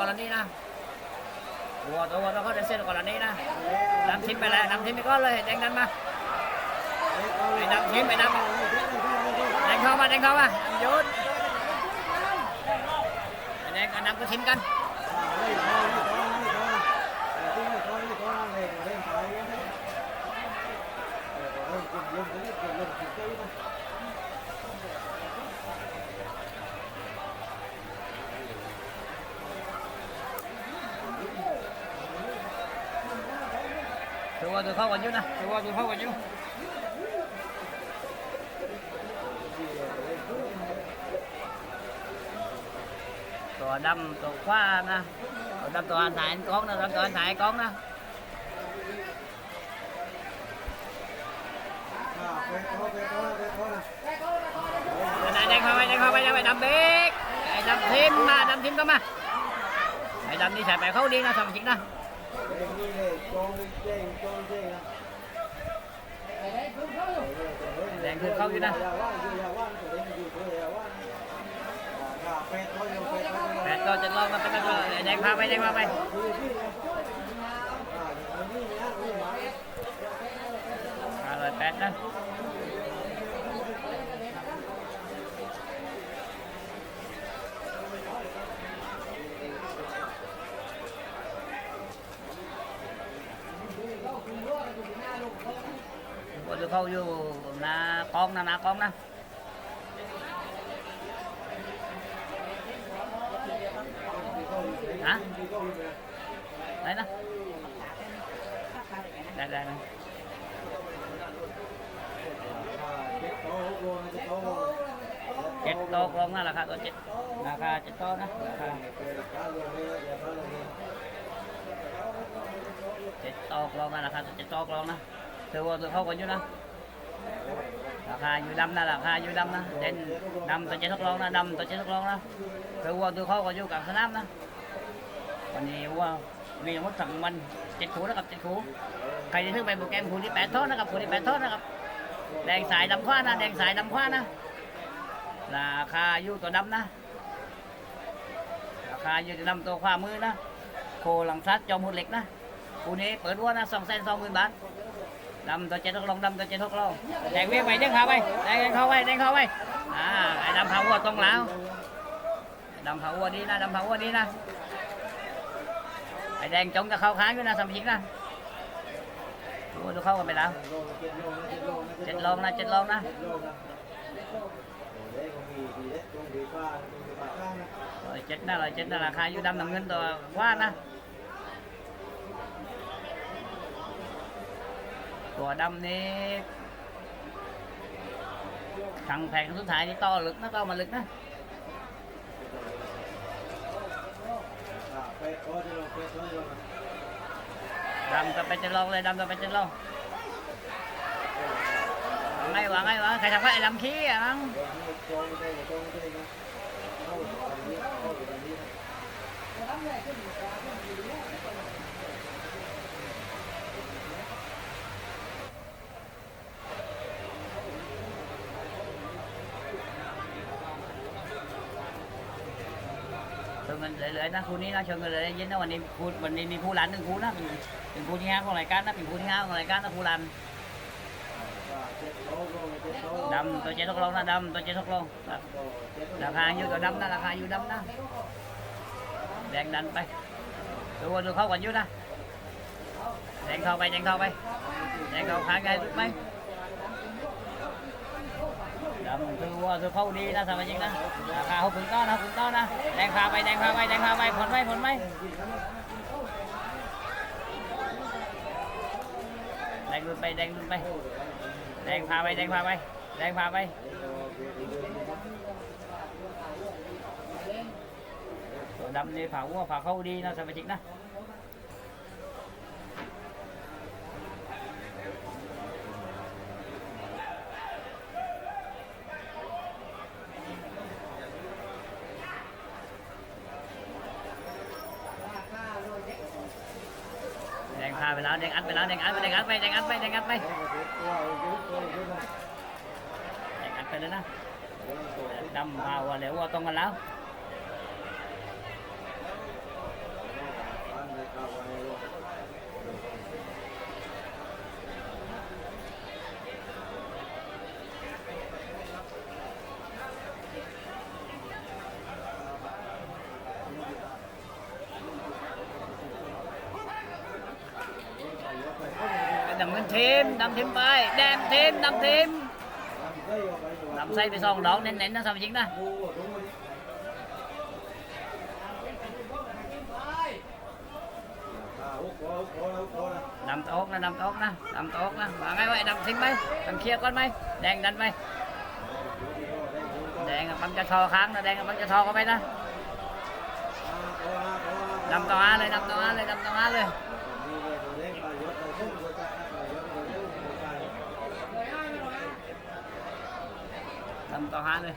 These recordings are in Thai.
ก่อนแล้วนี้นะตัวตัวว่าเราเข้าได้เส้นก่อนแล้วนี้นะนำทีมไปเลยนำทีมไปก่อนเลยแดงนั้นมาไอ้นำทีมไปนำแดงเข้ามาแดงเข้ามายุดไอ้แดงกับนำก็ทีมกันตัวตัวเข้ากันอยู่นะตัวตัวเข้ากันอยู่ตัวดำตัวขวานะตัวดำตัวอันถ่ายอันกล้องนะตัวอันถ่ายอัน แดงถึงเข้าไปแดงไปดำเบรกไอ้ดำทีมมาดำทีมก็มาไอ้ดำนี่ใส่ไปเข้าดีนะสมจริงนะแดงคือเข้าอยู่นะแปดก็จะลองมาเป็นก็แดงพาไปแดงพาไปห้าร้อยแปดนะ เขาอยู่นากล้องนะนากล้องนะฮะไหนนะได้ได้นะเจ็ดโตกลองนะราคาตัวเจ็ดราคาเจ็ดโตนะราคาเจ็ดโตกลองนะราคาตัวเจ็ดโตกลองนะเธอว่าเธอเข้ากันอยู่นะ ราคาอยู่ดำนะราคาอยู่ดำนะเด่นดำตัวเจ็ดทดลองนะดำตัวเจ็ดทดลองนะเธอวัวตัวเขาก็อยู่กลางสนามนะวันนี้วัวมีมดสั่งมันเจ็ดขูนะครับเจ็ดขูใครจะซื้อไปโปรแกรมขูที่แปดโทษนะครับขูที่แปดโทษนะครับแดงสายดำขว้านะแดงสายดำขว้านะราคาอยู่ตัวดำนะราคาอยู่ตัวดำตัวขวามือนะโคหลังซัดจอมหุ่นเหล็กนะคู่นี้เปิดวัวนะสองแสนสองหมื่นบาท ดำตัวเจ็ดทกลงดำตัวเจ็ดทกลงแดงเวียงไปเด้งเขาไปแดงเข้าไปแดงเข้าไปอ่าไอ้ดำผาวัวตรงแล้วดำผาวัวดีนะดำผาวัวดีนะไอ้แดงจงกับเข้าค้างอยู่นะสมชิกนะโอ้ดูเข้ากันไปแล้วเจ็ดลงนะเจ็ดลงนะเจ็ดน่าละเจ็ดน่าราคาอยู่ดำน้ำเงินตัวว่านะัวดำนี่ขังแผงสุดท้ายนี่ต่อลึกนะต่อมาลึกนะดำจะไปจะลองเลยดำจะไปจะลองไงวะไงวะใครทำไอ้ดำขี้อะมั้ง เชิญเงินเหลือๆนะคู่นี้นะเชิญเงินเหลือๆเย็นนะวันนี้คู่วันนี้มีผู้รันหนึ่งคู่นะเป็นเป็นคู่ที่ห้าของรายการนะเป็นคู่ที่ห้าของรายการนะคู่รันดำตัวเจ็ดทกลงนะดำตัวเจ็ดทกลงราคาอยู่ตัวดำนะราคาอยู่ดำนะแดงดันไปดูว่าดูเข้ากันอยู่นะแดงเข้าไปแดงเข้าไปแดงเข้าขายไงถูกไหมดำ คือว่าคือเข้าดีนะสมัยจริงนะราคาหกถึงต้อนนะหกถึงต้อนนะแดงพาไปแดงพาไปแดงพาไปผลไหมผลไหมแดงลุนไปแดงลุนไปแดงพาไปแดงพาไปแดงพาไปตัวดำนี่ผ่าวัวผ่าเข้าดีนะสมัยจริงนะ ไปแล้วอย่างนั้นไปอย่างนั้นไปอย่างนั้นไปอย่างนั้นไปอย่างนั้นไปเลยนะดำมาวะแล้วว่าต้องกันแล้วำเงินเทีมดำทีมไป แดงเทีมดำทีมดำใส่ไปสองดอกเน้นๆนะสามจริงนะดำโต๊ะนะดำโต๊ะนะดำโต๊ะนะว่าไงวะไอ้ดำทิ้งไหมดำเคลียร์ก่อนไหมแดงดันไปแดงอะมันจะทอค้างนะแดงอะมันจะทอเข้าไปนะดำต่ออาเลยดำต่ออาเลยดำต่ออาเลย ดำต่ออาเลย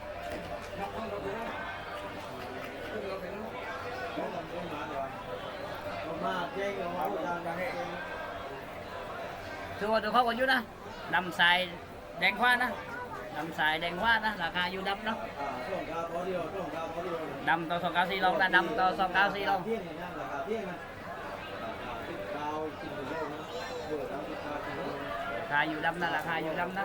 ถือว่าตัวเขาก็อยู่นะดำสายแดงขว้านะดำสายแดงขว้านะราคาอยู่ดำเนาะดำต่อสองเก้าสี่ลองนะดำต่อสองเก้าสี่ลองราคาอยู่ดำนะราคาอยู่ดำนะ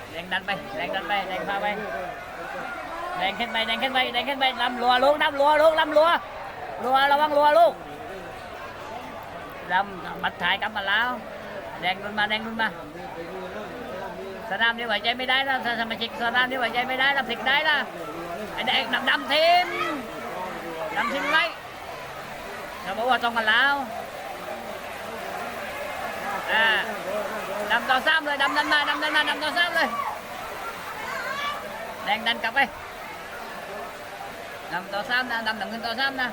แรงดันไปแรงดันไปแรงดันไปแรงพาไปแรงขึ้นไปแรงขึ้นไปแรงขึ้นไปลำรัวลูกลำรัวลูกลำรัวรัวระวังรัวลูกลำมัดถ่ายกลับมาแล้วแดงรุนมาแดงรุนมาสนามนี้ไหวใจไม่ได้นะสมาชิกสนามนี้ไหวใจไม่ได้นะพลิกได้นะไอ้แดงดำดำทีมดำทีมไวเราบอกว่าต้องกันแล้ว อ่าดำต่อซ้ำเลยดำดันมาดำดันมาดำต่อซ้ำเลยแดงดันกลับไปดำต่อซ้ำนะดำดำเงินต่อซ้ำนะ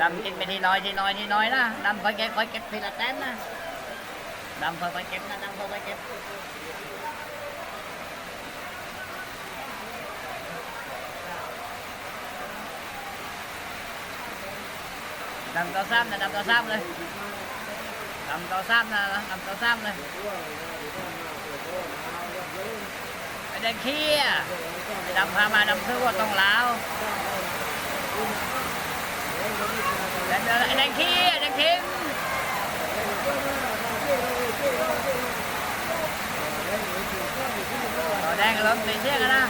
ดำกินไป ทีน้อยทีน้อยทีน้อยนะดำเก็บคอยเก็บทีละแต้มนะดำคอยคอยเก็บนะดำคอยคอยเก็บดำต่อซ้ำนะดำต่อซ้ำเลยดำต่อซ้ำเลยไอ้แดงเขี้ยไอ้ดำพามาดำซื้อว่าต้องลาวแดงไอ้แดงเขี้ยแดงทิมต่อแดงกับล้มตีเชี่ยกันนะ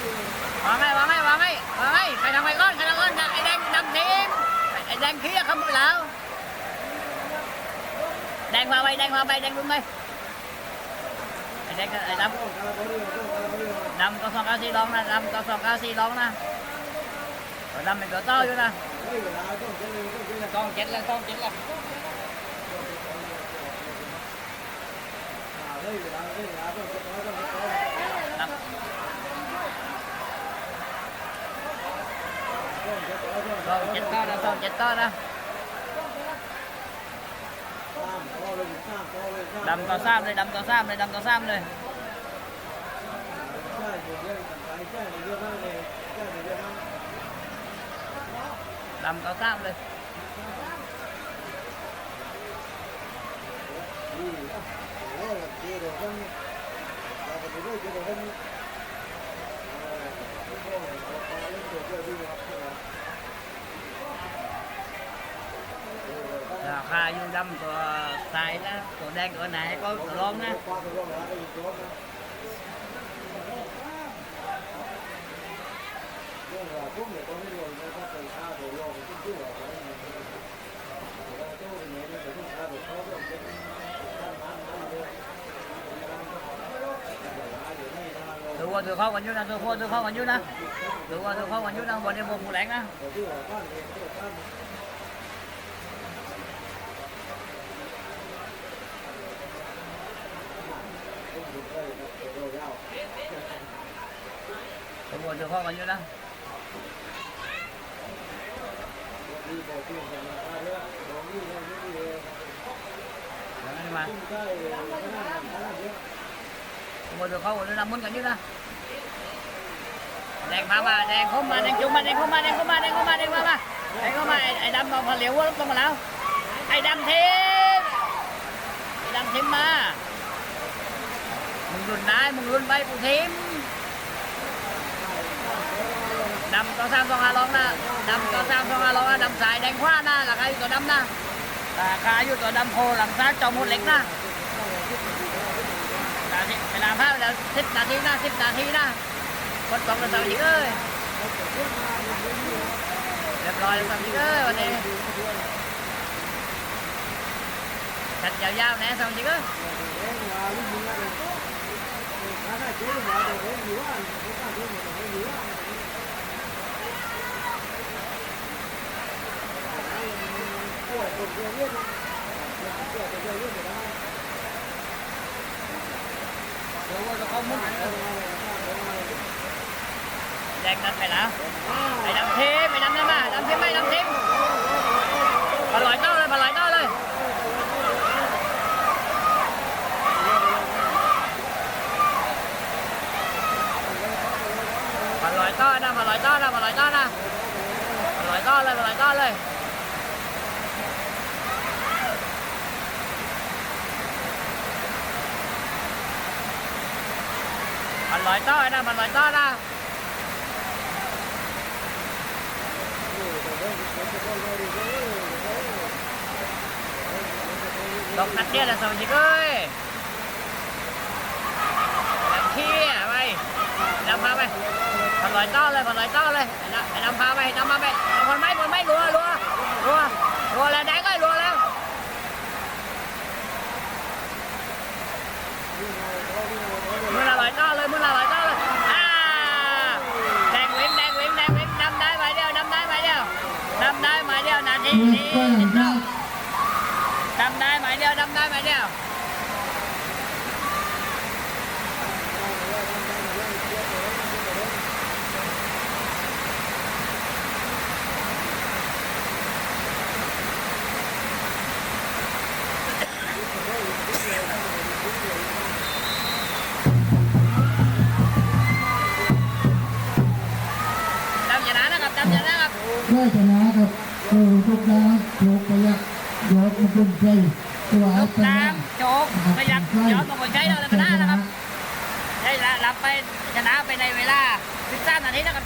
วางไงวางไงวางไงวางไงใครทำไปก้อนใครทำก้อนไอ้แดงดำทิมไอ้แดงเขี้ยขมยแล้วแดงมาไปแดงมาไปแดงรุนไปไอ้แดงไอ้ดำดำตัวสองเก้าสี่ลองนะดำตัว สองเก้าสี่ลองนะตัวดำเป็นตัวโต้อยู่นะกองเจ็ดแล้วกองเจ็ดแล้วครับกองเจ็ ดต้อนะกองเจ็ดต้อนะดำต่อซ้ำเลยดำต่อซ้ำเลยดำต่อซ้ำเลยดำต่อซ้ำเลยราคาอยู่ดำตัว สายนะตัวแดงตัวไหนก็ตัวรองนะดูว่าตัวเข้ากันอยู่นะ ตัวพ่อตัวเข้ากันยู่นะดูว่าตัวเข้ากันอยู่นะนในวงนะตัวพ่อตัวเข้ากันอยู่นะยังไม่มาตัวพ่อตัวเข้ากันอยู่นะมุนกันอยู่นะแดงมามาแดงเข้ามาแดงจุ่มมาแดงเข้ามาแดงเข้ามาแดงเข้ามาแดงเข้ามาแดงเข้ามาไอ้ไอ้ดำเอาพอเหลียวลงมาแล้วไอ้ดำเทปดำเทมมา รุ่นนายมึงรุ่นใบปูทิมดำตัวสามสองห้าร้องนะดำตัวสามสองห้าร้องนะดำสายแดงขว้านะราคาอยู่ตัวดำนะราคาอยู่ตัวดำโพหลังซ้ายจอมหมดเล็กนะเวลาภาพแล้วสิบนาทีนะสิบนาทีนะคนสองคนสามอีกเอ้ยเรียบร้อยแล้วสามอีกเอ้ยวันนี้จัดยาวๆนะสามอีกเอ้ย เดี๋ยวว่าจะเข้ามุ้งดงนั้นไปแล้วไอ้ดำเทมไอ้ดำนั่นมาดำทิมไม่ดำเทิมปลอยเต้าเลยปลอยเต้าเลยปลอยเต้านะปลอยเต้านะปลอยเต้านะปล อยเต้าเลยปลอยเต้าเลยปลอยต้านะปลอยต้านะดอกนัดเดียวละสวัสดีเอ้ยแบบขี้อะไปดำพาไป ปลอยเต้าเลยปลอยเต้าเลยไอ้ดำไอ้ดำพาไปดำพาไปเอาคนไม่คนไม่รัวรัวรัวรัวแล้วแดงก็รัวแล้วมือละร้อยเก้าเลยมือละร้อยเก้าเลยอ่าแดงเว้นแดงเว้นแดงเว้นนำได้ไหมเดียวนำได้ไหมเดียวนำได้ไหมเดียวนาทีนี้สิบรอบนำได้ไหมเดียวนำได้ไหมเดียว นะครับโอ้ทุกอย่างถูกไปละยกมาเป็นใจตัวอักตน้ำโจกประหยัดยอนมาบนใจเราเลยชนะนะครับได้ละรับไปชนะไปในเวลา13นาทีนะครับ